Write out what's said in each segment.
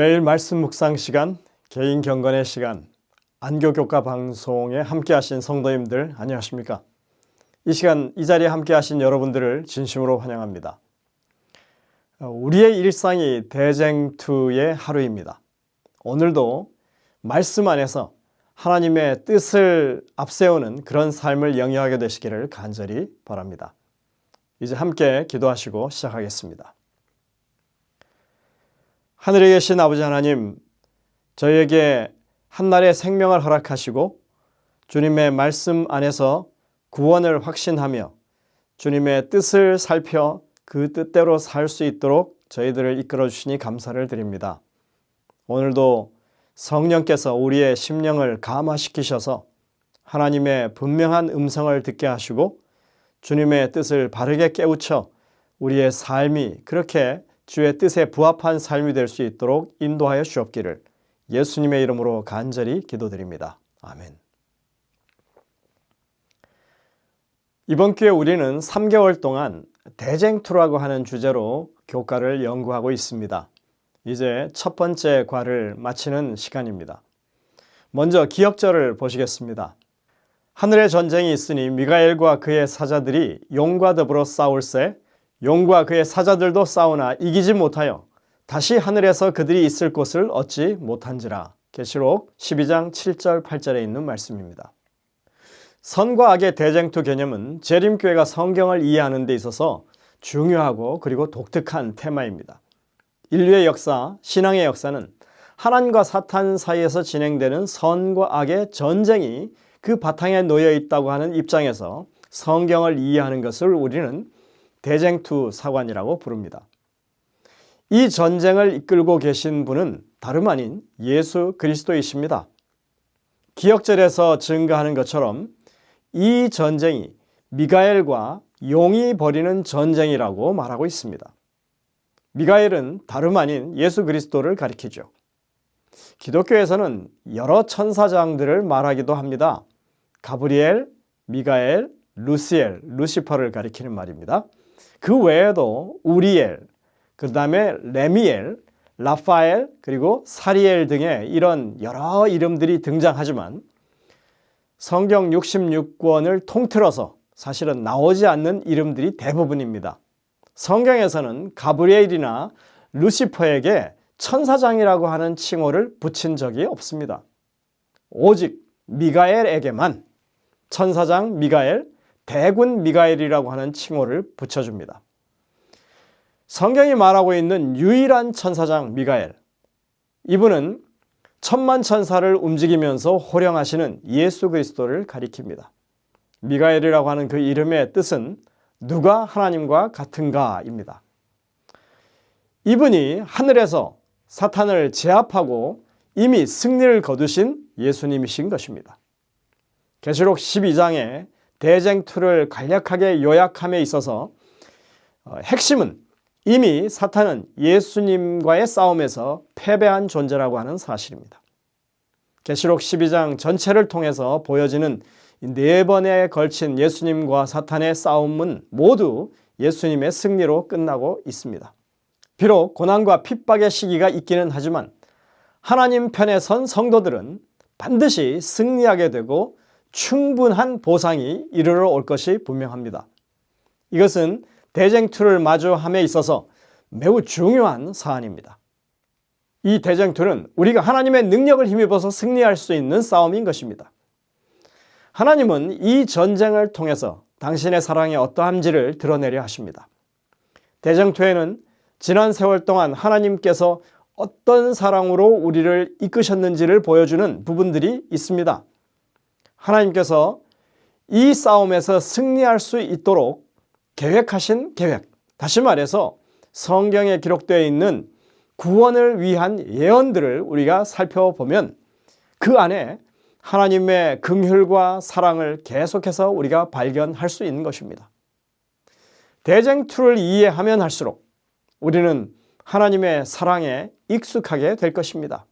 매일 말씀 묵상 시간, 개인 경건의 시간, 안교교과 방송에 함께 하신 성도님들 안녕하십니까? 이 시간 이 자리에 함께 하신 여러분들을 진심으로 환영합니다. 어, 우리의 일상이 대쟁투의 하루입니다. 오늘도 말씀 안에서 하나님의 뜻을 앞세우는 그런 삶을 영위하게 되시기를 간절히 바랍니다. 이제 함께 기도하시고 시작하겠습니다. 하늘에 계신 아버지 하나님, 저희에게 한날의 생명을 허락하시고 주님의 말씀 안에서 구원을 확신하며 주님의 뜻을 살펴 그 뜻대로 살 수 있도록 저희들을 이끌어 주시니 감사를 드립니다. 오늘도 성령께서 우리의 심령을 감화시키셔서 하나님의 분명한 음성을 듣게 하시고 주님의 뜻을 바르게 깨우쳐 우리의 삶이 그렇게 주의 뜻에 부합한 삶이 될 수 있도록 인도하여 주옵기를 예수님의 이름으로 간절히 기도드립니다. 아멘. 이번 기회에 우리는 3개월 동안 대쟁투라고 하는 주제로 교과를 연구하고 있습니다. 이제 첫 번째 과를 마치는 시간입니다. 먼저 기억절을 보시겠습니다. 하늘의 전쟁이 있으니 미가엘과 그의 사자들이 용과 더불어 싸울세 용과 그의 사자들도 싸우나 이기지 못하여 다시 하늘에서 그들이 있을 곳을 얻지 못한지라. 계시록 12장 7절 8절에 있는 말씀입니다. 선과 악의 대쟁투 개념은 재림교회가 성경을 이해하는 데 있어서 중요하고 그리고 독특한 테마입니다. 인류의 역사, 신앙의 역사는 하나님과 사탄 사이에서 진행되는 선과 악의 전쟁이 그 바탕에 놓여 있다고 하는 입장에서 성경을 이해하는 것을 우리는 대쟁투 사관이라고 부릅니다. 이 전쟁을 이끌고 계신 분은 다름 아닌 예수 그리스도이십니다. 기억절에서 증가하는 것처럼 이 전쟁이 미가엘과 용이 벌이는 전쟁이라고 말하고 있습니다. 미가엘은 다름 아닌 예수 그리스도를 가리키죠. 기독교에서는 여러 천사장들을 말하기도 합니다. 가브리엘, 미가엘, 루시엘, 루시퍼를 가리키는 말입니다. 그 외에도 우리엘, 그 다음에 레미엘, 라파엘, 그리고 사리엘 등의 이런 여러 이름들이 등장하지만 성경 66권을 통틀어서 사실은 나오지 않는 이름들이 대부분입니다. 성경에서는 가브리엘이나 루시퍼에게 천사장이라고 하는 칭호를 붙인 적이 없습니다. 오직 미가엘에게만 천사장 미가엘, 대군 미가엘이라고 하는 칭호를 붙여줍니다. 성경이 말하고 있는 유일한 천사장 미가엘. 이분은 천만 천사를 움직이면서 호령하시는 예수 그리스도를 가리킵니다. 미가엘이라고 하는 그 이름의 뜻은 누가 하나님과 같은가입니다. 이분이 하늘에서 사탄을 제압하고 이미 승리를 거두신 예수님이신 것입니다. 계시록 12장에 대쟁투를 간략하게 요약함에 있어서 어, 핵심은 이미 사탄은 예수님과의 싸움에서 패배한 존재라고 하는 사실입니다. 계시록 12장 전체를 통해서 보여지는 네 번에 걸친 예수님과 사탄의 싸움은 모두 예수님의 승리로 끝나고 있습니다. 비록 고난과 핍박의 시기가 있기는 하지만 하나님 편에 선 성도들은 반드시 승리하게 되고 충분한 보상이 이르러 올 것이 분명합니다. 이것은 대쟁투를 마주함에 있어서 매우 중요한 사안입니다. 이 대쟁투는 우리가 하나님의 능력을 힘입어서 승리할 수 있는 싸움인 것입니다. 하나님은 이 전쟁을 통해서 당신의 사랑의 어떠함지를 드러내려 하십니다. 대쟁투에는 지난 세월 동안 하나님께서 어떤 사랑으로 우리를 이끄셨는지를 보여주는 부분들이 있습니다. 하나님께서 이 싸움에서 승리할 수 있도록 계획하신 계획, 다시 말해서 성경에 기록되어 있는 구원을 위한 예언들을 우리가 살펴보면 그 안에 하나님의 긍휼과 사랑을 계속해서 우리가 발견할 수 있는 것입니다. 대쟁투를 이해하면 할수록 우리는 하나님의 사랑에 익숙하게 될 것입니다.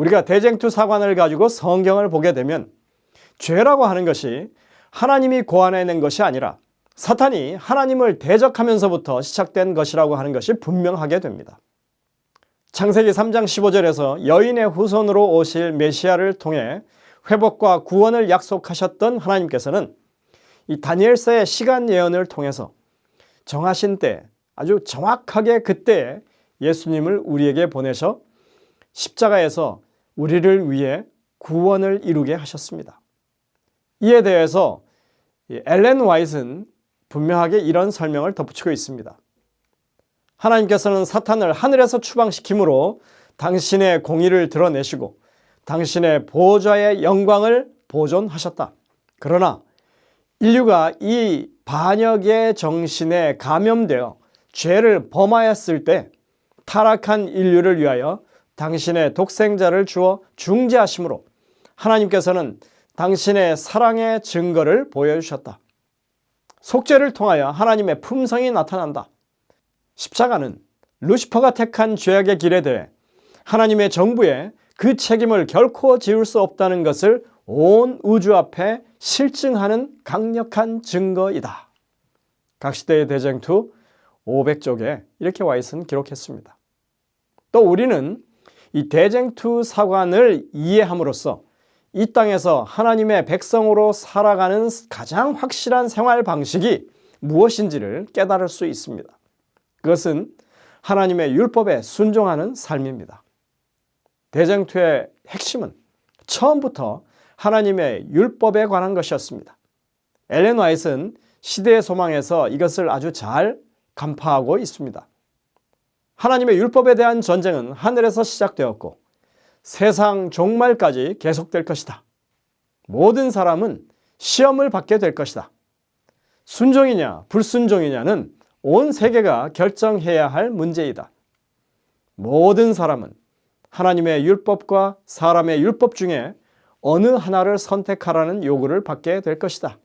우리가 대쟁투 사관을 가지고 성경을 보게 되면 죄라고 하는 것이 하나님이 고안해낸 것이 아니라 사탄이 하나님을 대적하면서부터 시작된 것이라고 하는 것이 분명하게 됩니다. 창세기 3장 15절에서 여인의 후손으로 오실 메시아를 통해 회복과 구원을 약속하셨던 하나님께서는 이 다니엘서의 시간 예언을 통해서 정하신 때 아주 정확하게 그때에 예수님을 우리에게 보내셔 십자가에서 우리를 위해 구원을 이루게 하셨습니다. 이에 대해서 엘렌 와이트는 분명하게 이런 설명을 덧붙이고 있습니다. 하나님께서는 사탄을 하늘에서 추방시킴으로 당신의 공의를 드러내시고 당신의 보좌의 영광을 보존하셨다. 그러나 인류가 이 반역의 정신에 감염되어 죄를 범하였을 때 타락한 인류를 위하여 당신의 독생자를 주어 중재하심으로 하나님께서는 당신의 사랑의 증거를 보여주셨다. 속죄를 통하여 하나님의 품성이 나타난다. 십자가는 루시퍼가 택한 죄악의 길에 대해 하나님의 정부에 그 책임을 결코 지울 수 없다는 것을 온 우주 앞에 실증하는 강력한 증거이다. 각 시대의 대쟁투 500쪽에 이렇게 와이슨 기록했습니다. 또 우리는 이 대쟁투 사관을 이해함으로써 이 땅에서 하나님의 백성으로 살아가는 가장 확실한 생활 방식이 무엇인지를 깨달을 수 있습니다. 그것은 하나님의 율법에 순종하는 삶입니다. 대쟁투의 핵심은 처음부터 하나님의 율법에 관한 것이었습니다. 엘렌 와이트는 시대의 소망에서 이것을 아주 잘 간파하고 있습니다. 하나님의 율법에 대한 전쟁은 하늘에서 시작되었고 세상 종말까지 계속될 것이다. 모든 사람은 시험을 받게 될 것이다. 순종이냐 불순종이냐는 온 세계가 결정해야 할 문제이다. 모든 사람은 하나님의 율법과 사람의 율법 중에 어느 하나를 선택하라는 요구를 받게 될 것이다.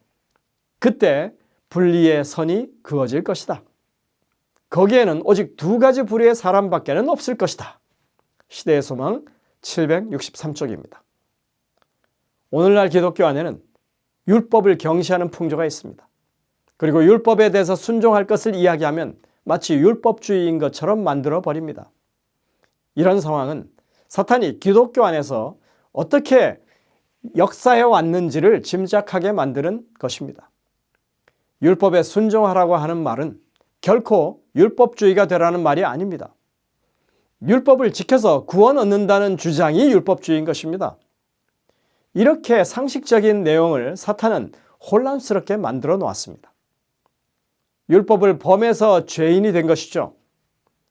그때 분리의 선이 그어질 것이다. 거기에는 오직 두 가지 부류의 사람밖에는 없을 것이다. 시대의 소망 763쪽입니다. 오늘날 기독교 안에는 율법을 경시하는 풍조가 있습니다. 그리고 율법에 대해서 순종할 것을 이야기하면 마치 율법주의인 것처럼 만들어 버립니다. 이런 상황은 사탄이 기독교 안에서 어떻게 역사해 왔는지를 짐작하게 만드는 것입니다. 율법에 순종하라고 하는 말은 결코 율법주의가 되라는 말이 아닙니다. 율법을 지켜서 구원 얻는다는 주장이 율법주의인 것입니다. 이렇게 상식적인 내용을 사탄은 혼란스럽게 만들어 놓았습니다. 율법을 범해서 죄인이 된 것이죠.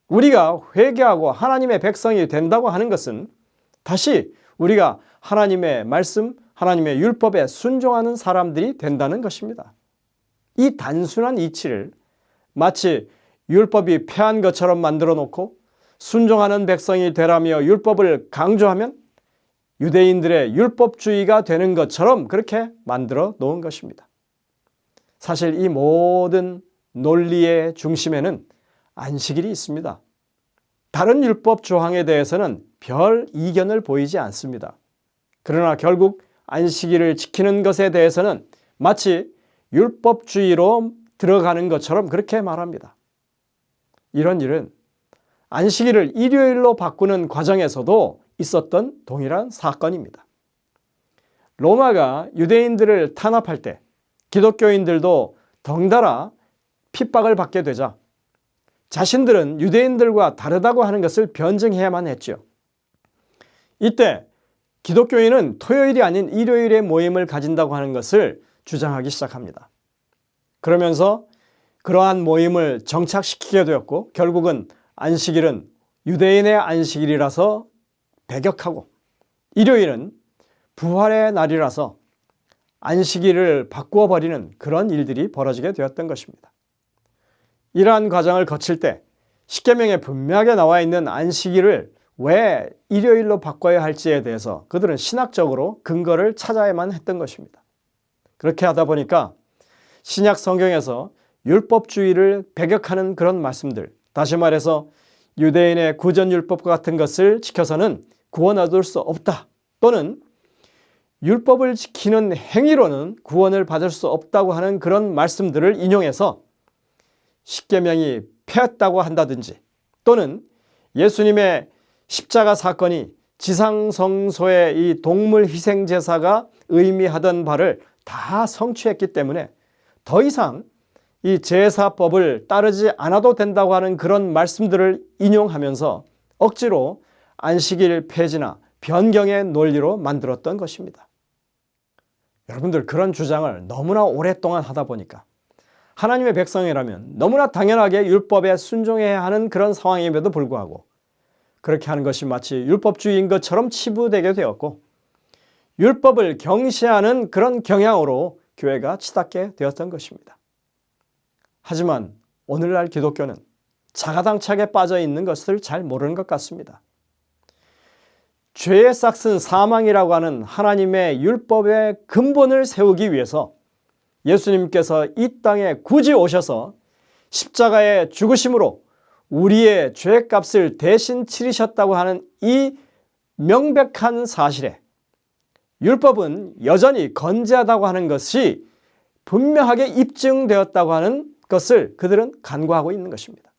우리가 회개하고 하나님의 백성이 된다고 하는 것은 다시 우리가 하나님의 말씀, 하나님의 율법에 순종하는 사람들이 된다는 것입니다. 이 단순한 이치를 마치 율법이 패한 것처럼 만들어 놓고 순종하는 백성이 되라며 율법을 강조하면 유대인들의 율법주의가 되는 것처럼 그렇게 만들어 놓은 것입니다. 사실 이 모든 논리의 중심에는 안식일이 있습니다. 다른 율법 조항에 대해서는 별 이견을 보이지 않습니다. 그러나 결국 안식일을 지키는 것에 대해서는 마치 율법주의로 들어가는 것처럼 그렇게 말합니다. 이런 일은 안식일을 일요일로 바꾸는 과정에서도 있었던 동일한 사건입니다. 로마가 유대인들을 탄압할 때 기독교인들도 덩달아 핍박을 받게 되자 자신들은 유대인들과 다르다고 하는 것을 변증해야만 했죠. 이때 기독교인은 토요일이 아닌 일요일에 모임을 가진다고 하는 것을 주장하기 시작합니다. 그러면서 그러한 모임을 정착시키게 되었고 결국은 안식일은 유대인의 안식일이라서 배격하고 일요일은 부활의 날이라서 안식일을 바꾸어 버리는 그런 일들이 벌어지게 되었던 것입니다. 이러한 과정을 거칠 때 십계명에 분명하게 나와 있는 안식일을 왜 일요일로 바꿔야 할지에 대해서 그들은 신학적으로 근거를 찾아야만 했던 것입니다. 그렇게 하다 보니까 신약 성경에서 율법주의를 배격하는 그런 말씀들, 다시 말해서 유대인의 구전율법 같은 것을 지켜서는 구원 얻을 수 없다. 또는 율법을 지키는 행위로는 구원을 받을 수 없다고 하는 그런 말씀들을 인용해서 십계명이 패했다고 한다든지 또는 예수님의 십자가 사건이 지상성소의 이 동물 희생 제사가 의미하던 바를 다 성취했기 때문에 더 이상 이 제사법을 따르지 않아도 된다고 하는 그런 말씀들을 인용하면서 억지로 안식일 폐지나 변경의 논리로 만들었던 것입니다. 여러분들 그런 주장을 너무나 오랫동안 하다 보니까 하나님의 백성이라면 너무나 당연하게 율법에 순종해야 하는 그런 상황임에도 불구하고 그렇게 하는 것이 마치 율법주의인 것처럼 치부되게 되었고 율법을 경시하는 그런 경향으로 교회가 치닫게 되었던 것입니다. 하지만 오늘날 기독교는 자가당착에 빠져 있는 것을 잘 모르는 것 같습니다. 죄의 싹슨 사망이라고 하는 하나님의 율법의 근본을 세우기 위해서 예수님께서 이 땅에 굳이 오셔서 십자가의 죽으심으로 우리의 죄값을 대신 치르셨다고 하는 이 명백한 사실에 율법은 여전히 건재하다고 하는 것이 분명하게 입증되었다고 하는 것을 그들은 간과하고 있는 것입니다.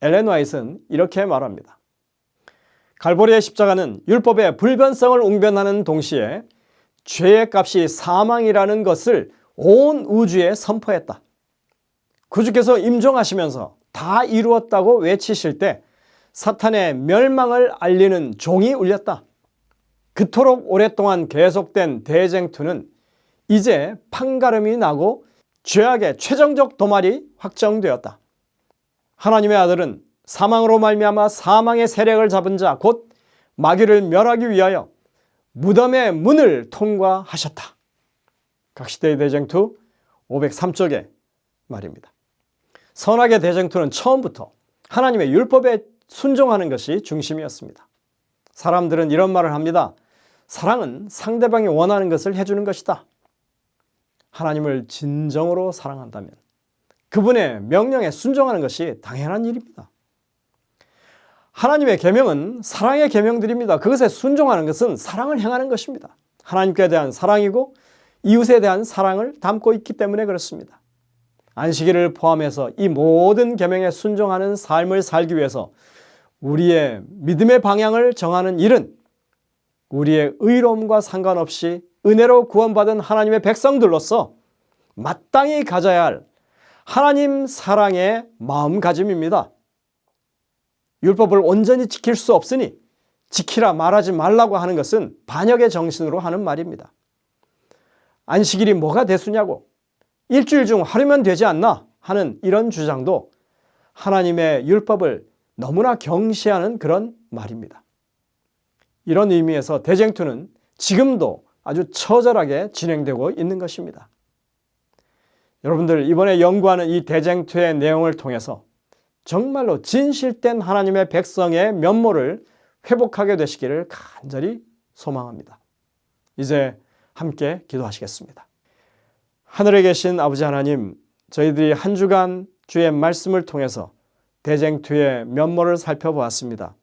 엘렌 와이트는 이렇게 말합니다. 갈보리의 십자가는 율법의 불변성을 웅변하는 동시에 죄의 값이 사망이라는 것을 온 우주에 선포했다. 구주께서 임종하시면서 다 이루었다고 외치실 때 사탄의 멸망을 알리는 종이 울렸다. 그토록 오랫동안 계속된 대쟁투는 이제 판가름이 나고 죄악의 최종적 도말이 확정되었다. 하나님의 아들은 사망으로 말미암아 사망의 세력을 잡은 자 곧 마귀를 멸하기 위하여 무덤의 문을 통과하셨다. 각시대의 대쟁투 503쪽의 말입니다. 선악의 대쟁투는 처음부터 하나님의 율법에 순종하는 것이 중심이었습니다. 사람들은 이런 말을 합니다. 사랑은 상대방이 원하는 것을 해주는 것이다. 하나님을 진정으로 사랑한다면 그분의 명령에 순종하는 것이 당연한 일입니다. 하나님의 계명은 사랑의 계명들입니다. 그것에 순종하는 것은 사랑을 행하는 것입니다. 하나님께 대한 사랑이고 이웃에 대한 사랑을 담고 있기 때문에 그렇습니다. 안식일을 포함해서 이 모든 계명에 순종하는 삶을 살기 위해서 우리의 믿음의 방향을 정하는 일은 우리의 의로움과 상관없이 은혜로 구원받은 하나님의 백성들로서 마땅히 가져야 할 하나님 사랑의 마음가짐입니다. 율법을 온전히 지킬 수 없으니 지키라 말하지 말라고 하는 것은 반역의 정신으로 하는 말입니다. 안식일이 뭐가 대수냐고 일주일 중 하루면 되지 않나 하는 이런 주장도 하나님의 율법을 너무나 경시하는 그런 말입니다. 이런 의미에서 대쟁투는 지금도 아주 처절하게 진행되고 있는 것입니다. 여러분들 이번에 연구하는 이 대쟁투의 내용을 통해서 정말로 진실된 하나님의 백성의 면모를 회복하게 되시기를 간절히 소망합니다. 이제 함께 기도하시겠습니다. 하늘에 계신 아버지 하나님, 저희들이 한 주간 주의 말씀을 통해서 대쟁투의 면모를 살펴보았습니다.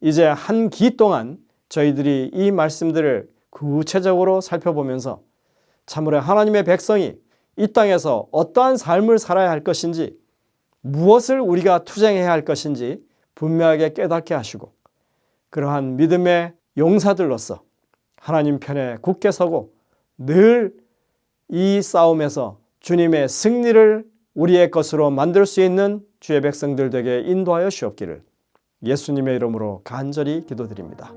이제 한 기 동안 저희들이 이 말씀들을 구체적으로 살펴보면서 참으로 하나님의 백성이 이 땅에서 어떠한 삶을 살아야 할 것인지 무엇을 우리가 투쟁해야 할 것인지 분명하게 깨닫게 하시고 그러한 믿음의 용사들로서 하나님 편에 굳게 서고 늘 이 싸움에서 주님의 승리를 우리의 것으로 만들 수 있는 주의 백성들 에게 인도하여 주옵기를 예수님의 이름으로 간절히 기도드립니다.